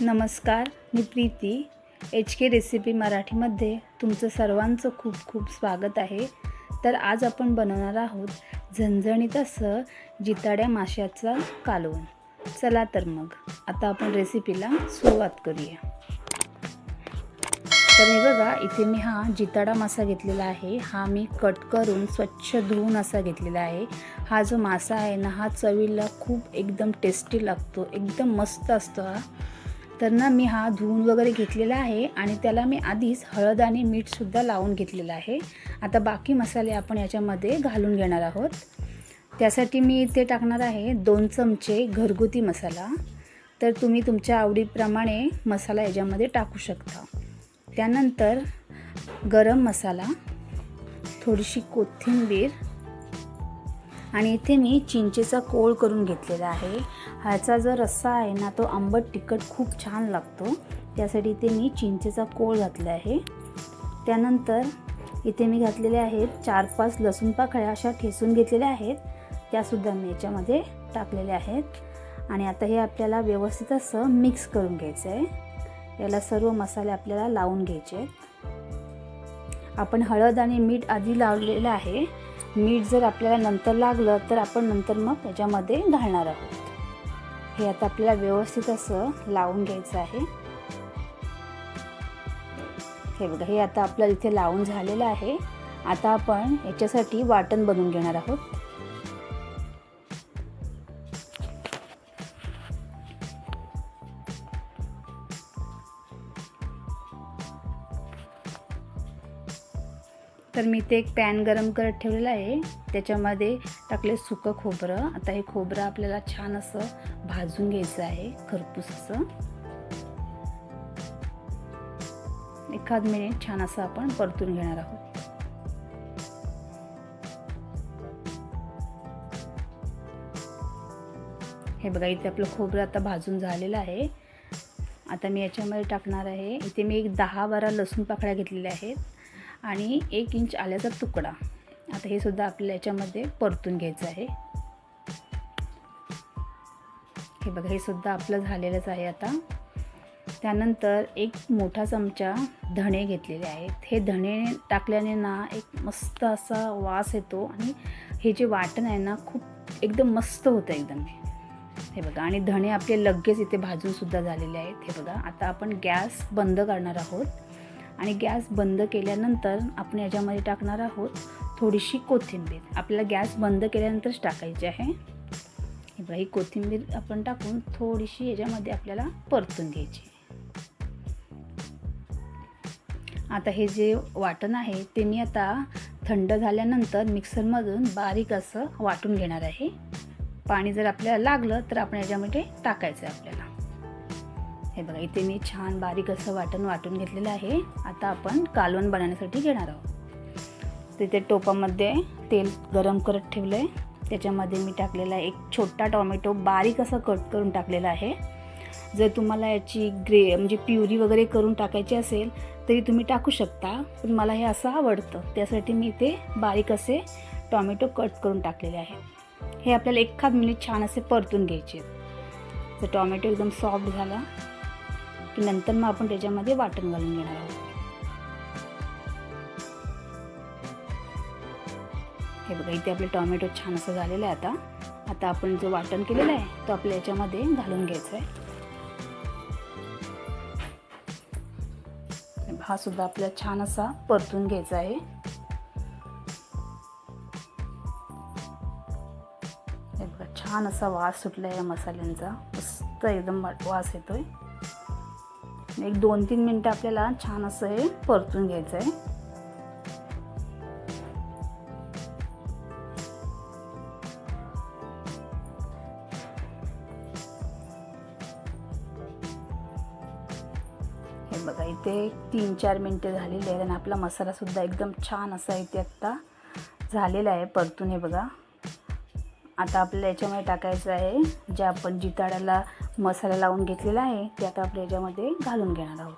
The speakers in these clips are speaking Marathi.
नमस्कार मी प्रीती. एच के रेसिपी मराठीमध्ये तुमचं सर्वांचं खूप खूप स्वागत आहे. तर आज आपण बनवणार आहोत झणझणीत असं जिताड्या माशाचा कालवण. चला तर मग आता आपण रेसिपीला सुरुवात करूया. तर हे बघा इथे मी हा जिताडा मासा घेतलेला आहे. हा मी कट करून स्वच्छ धुवून असा घेतलेला आहे. हा जो मासा आहे ना हा चवीला खूप एकदम टेस्टी लागतो. एकदम मस्त असतो हा. तर ना मी हा धुवून वगैरे घेतलेला आहे आणि त्याला मी आधीच हळद आणि मीठसुद्धा लावून घेतलेलं आहे. आता बाकी मसाले आपण याच्यामध्ये घालून घेणार आहोत. त्यासाठी मी इथे टाकणार आहे दोन चमचे घरगुती मसाला. तर तुम्ही तुमच्या आवडीप्रमाणे मसाला याच्यामध्ये टाकू शकता. त्यानंतर गरम मसाला थोडीशी कोथिंबीर आणि इथे मी चिंचेचा कोळ करून घेतलेला आहे. ह्याचा जो रस्सा आहे ना तो आंबट तिखट खूप छान लागतो. त्यासाठी इथे मी चिंचेचा कोळ घातला आहे. त्यानंतर इथे मी घातलेले आहेत चार पाच लसूण पाकळ्या अशा ठेसून घेतलेल्या आहेत. त्यासुद्धा मी याच्यामध्ये टाकलेल्या आहेत. आणि आता हे आपल्याला व्यवस्थित असं मिक्स करून घ्यायचं आहे. याला सर्व मसाले आपल्याला लावून घ्यायचे आहेत. आपण हळद आणि मीठ आधी लावलेलं आहे. मीठ जर आपल्याला नंतर लागलं तर आपण नंतर मग त्याच्यामध्ये घालणार आहोत. हे आता आपल्याला व्यवस्थित असं लावून घ्यायचं आहे. हे बघा हे आता आपल्याला इथे लावून झालेलं आहे. आता आपण याच्यासाठी वाटण बनवून घेणार आहोत. तर मी ते एक पॅन गरम करत ठेवलेलं आहे. त्याच्यामध्ये टाकले सुकं खोबरं. आता हे खोबरं आपल्याला छान असं भाजून घ्यायचं आहे खरपूस असं. एखाद मिनिट छान असं आपण परतून घेणार आहोत. हे बघा इथे आपलं खोबरं आता भाजून झालेलं आहे. आता मी याच्यामध्ये टाकणार आहे. इथे मी एक दहा बारा लसूण पाकळ्या घेतलेल्या आहेत. आणि एक इंच आल्याचा तुकडा. आता हे सुद्धा आपल्याला याच्यामध्ये परतून घ्यायचं आहे. हे बघा हे सुद्धा आपलं झालेलंच आहे आता. त्यानंतर एक मोठा चमचा धणे घेतलेले आहेत. हे धणे टाकल्याने ना एक मस्त असा वास येतो आणि हे जे वाटण आहे ना खूप एकदम मस्त होतं एकदम. हे हे बघा आणि धणे आपले लगेच इथे भाजूनसुद्धा झालेले आहेत. हे बघा आता आपण गॅस बंद करणार आहोत. आणि गॅस बंद केल्यानंतर आपण याच्यामध्ये टाकणार आहोत थोडीशी कोथिंबीर. आपल्याला गॅस बंद केल्यानंतरच टाकायची आहे. हे बघा ही कोथिंबीर आपण टाकून थोडीशी याच्यामध्ये आपल्याला परतून घ्यायची. आता हे जे वाटण आहे ते मी आता थंड झाल्यानंतर मिक्सरमधून बारीक असं वाटून घेणार आहे. पाणी जर आपल्याला लागलं तर आपण याच्यामध्ये टाकायचं आहे आपल्याला. हे बघा इथे मी छान बारीक असं वाटण वाटून घेतलेलं आहे. आता आपण कालवण बनवण्यासाठी घेणार आहोत. तिथे टोपामध्ये तेल गरम करत ठेवलं आहे त्याच्यामध्ये मी टाकलेला एक छोटा टॉमॅटो बारीक असं कट करून टाकलेला आहे. जर तुम्हाला याची ग्रे म्हणजे प्युरी वगैरे करून टाकायची असेल तरी तुम्ही टाकू शकता. पण मला हे असं आवडतं. त्यासाठी मी इथे बारीक असे टॉमॅटो कट करून टाकलेले आहे हे आपल्याला एखाद मिनिट म्हणजे छान असे परतून घ्यायचे तर टॉमॅटो एकदम सॉफ्ट झाला. की नंतर मग आपण त्याच्यामध्ये वाटण घालून घेणार आहोत. हे बघा इथे आपले टॉमॅटो छान असं झालेलं आहे आता. आता आपण जो वाटण केलेलं आहे तो आपल्या याच्यामध्ये घालून घ्यायचा आहे. हा सुद्धा आपल्याला छान असा परतून घ्यायचा आहे. हे बघा छान असा वास सुटला या मसाल्यांचा. मस्त एकदम वास येतोय. एक दोन तीन मिनटं आपल्याला छान असं हे परतून घ्यायचं आहे हे बघा इथे तीन चार मिनटं झालेली आहेत आणि आपला मसालासुद्धा एकदम छान असा इथे आत्ता झालेला आहे परतून हे बघा. आता आपल्याला याच्यामध्ये टाकायचं आहे जे आपण जिताड्याला मसाला लावून घेतलेला आहे ते आता आपल्या याच्यामध्ये घालून घेणार आहोत.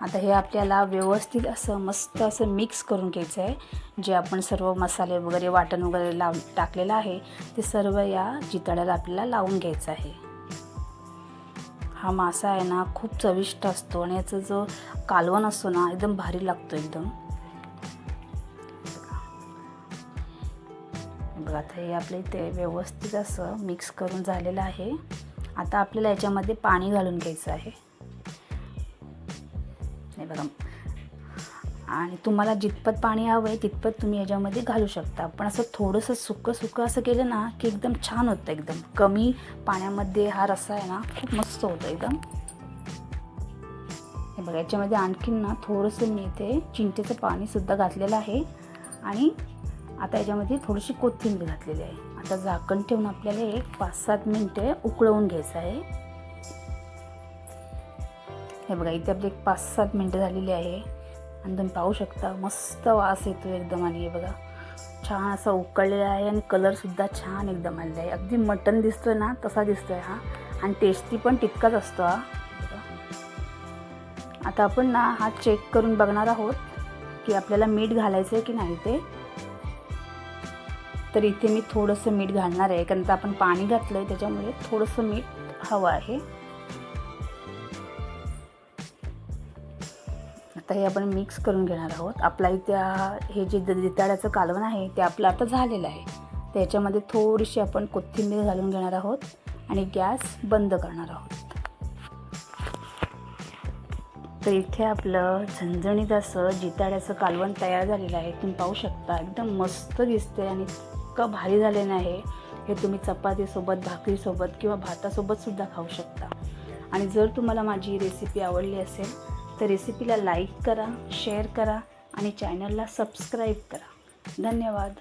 आता हे आपल्याला व्यवस्थित असं मस्त असं मिक्स करून घ्यायचं आहे. जे आपण सर्व मसाले वगैरे वाटण वगैरे लाव टाकलेलं आहे ते सर्व या जिताड्याला आपल्याला लावून घ्यायचं आहे. हा मासा आहे ना खूप चविष्ट असतो आणि याचा जो कालवण असतो ना एकदम भारी लागतो एकदम. बघा आता हे आपले ते व्यवस्थित असं मिक्स करून झालेलं आहे. आता आपल्याला याच्यामध्ये पाणी घालून घ्यायचं आहे. हे बघा. आणि तुम्हाला जितपत पाणी हवं आहे तितपत तुम्ही याच्यामध्ये घालू शकता. पण असं थोडंसं सुकं सुकं असं केलं ना की एकदम छान होतं एकदम. कमी पाण्यामध्ये हा रस्सा आहे ना खूप मस्त होतं एकदम. हे बघा याच्यामध्ये आणखीन ना थोडंसं मी इथे चिंचेचं पाणीसुद्धा घातलेलं आहे. आणि आता याच्यामध्ये थोडीशी कोथिंबीर घातलेली आहे. आता झाकण ठेवून आपल्याला एक पाच सात मिनटे उकळवून घ्यायचं आहे. हे बघा इथे आपली एक पाच सात मिनटं झालेली आहे. आणि तुम्ही पाहू शकता मस्त वास येतो एकदम आणि हे बघा छान असा उकळलेला आहे आणि कलरसुद्धा छान एकदम आलेला आहे. अगदी मटन दिसतोय ना तसा दिसतोय हा. आणि टेस्टी पण तितकाच असतो हा. आता आपण ना हा चेक करून बघणार आहोत की आपल्याला मीठ घालायचं आहे की नाही ते. तर इथे मी थोडंसं मीठ घालणार आहे कारण आपण पाणी घातलं आहे त्याच्यामुळे थोडंसं मीठ हवं आहे. आता हे आपण मिक्स करून घेणार आहोत. आपला इथे हे जे दिताळ्याचं कालवण आहे ते आपलं आता झालेलं आहे. त्याच्यामध्ये थोडीशी आपण कोथिंबीर घालून घेणार आहोत आणि गॅस बंद करणार आहोत. तर इथे आपलं झणझणीत असं जिताड्याचं कालवण तयार झालेलं आहे. तुम्ही पाहू शकता एकदम मस्त दिसते आणि इतकं भारी झालेलं आहे. हे तुम्ही चपातीसोबत भाकरीसोबत किंवा भातासोबतसुद्धा खाऊ शकता. आणि जर तुम्हाला माझी रेसिपी आवडली असेल तर रेसिपीला लाईक करा शेअर करा आणि चॅनलला सबस्क्राईब करा. धन्यवाद.